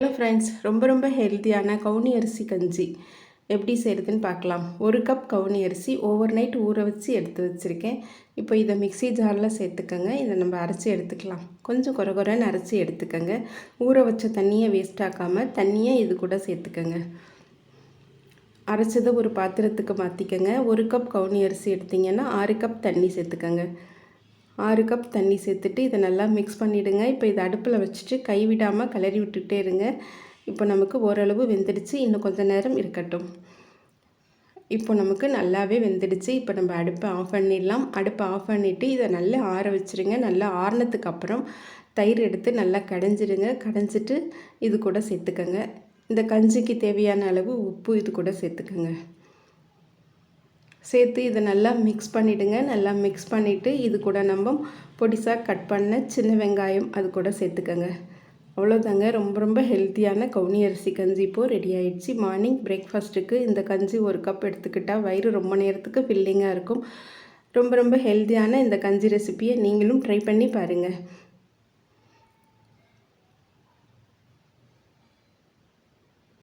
Hello friends ரொம்ப ரொம்ப ஹெல்த்தியான கவுனி அரிசி கஞ்சி எப்படி செய்கிறதுன்னு பார்க்கலாம். ஒரு கப் கவுனி அரிசி ஓவர் நைட் ஊற வச்சு எடுத்து வச்சுருக்கேன். இப்போ இதை மிக்ஸி ஜாரில் சேர்த்துக்கோங்க. இதை நம்ம அரைச்சி எடுத்துக்கலாம். கொஞ்சம் குறை குறைன்னு அரைச்சி எடுத்துக்கோங்க. ஊற வச்ச தண்ணியை வேஸ்ட் ஆக்காமல் தண்ணியை இது கூட சேர்த்துக்கோங்க. அரைச்சதை ஒரு பாத்திரத்துக்கு மாற்றிக்கோங்க ஒரு கப் கவுனி அரிசி எடுத்திங்கன்னா ஆறு கப் தண்ணி சேர்த்துக்கோங்க. ஆறு கப் தண்ணி சேர்த்துட்டு இதை நல்லா மிக்ஸ் பண்ணிவிடுங்க இப்போ இதை அடுப்பில் வச்சுட்டு கைவிடாமல் கிளறி விட்டுக்கிட்டே இருங்க. இப்போ நமக்கு ஓரளவு வெந்துடுச்சு. இன்னும் கொஞ்சம் நேரம் இருக்கட்டும். இப்போ நமக்கு நல்லாவே வெந்துடுச்சு. இப்போ நம்ம அடுப்பை ஆஃப் பண்ணிடலாம். அடுப்பை ஆஃப் பண்ணிவிட்டு இதை நல்லா ஆற வச்சுருங்க. நல்லா ஆறினதுக்கு அப்புறம் தயிர் எடுத்து நல்லா கடைஞ்சிடுங்க. கடைஞ்சிட்டு இது கூட சேர்த்துக்கோங்க. இந்த கஞ்சிக்கு தேவையான அளவு உப்பு இது கூட சேர்த்துக்கோங்க. சேர்த்து இதை நல்லா மிக்ஸ் பண்ணிவிடுங்க நல்லா மிக்ஸ் பண்ணிவிட்டு இது கூட நம்ம பொடிசாக கட் பண்ண சின்ன வெங்காயம் அது கூட சேர்த்துக்கோங்க. அவ்வளோதாங்க ரொம்ப ரொம்ப ஹெல்த்தியான கவுனி அரிசி கஞ்சி இப்போது ரெடி ஆகிடுச்சு மார்னிங் பிரேக்ஃபாஸ்ட்டுக்கு இந்த கஞ்சி ஒரு கப் எடுத்துக்கிட்டால் வயிறு ரொம்ப நேரத்துக்கு ஃபில்லிங்காக இருக்கும். ரொம்ப ரொம்ப ஹெல்த்தியான இந்த கஞ்சி ரெசிப்பியை நீங்களும் ட்ரை பண்ணி பாருங்கள்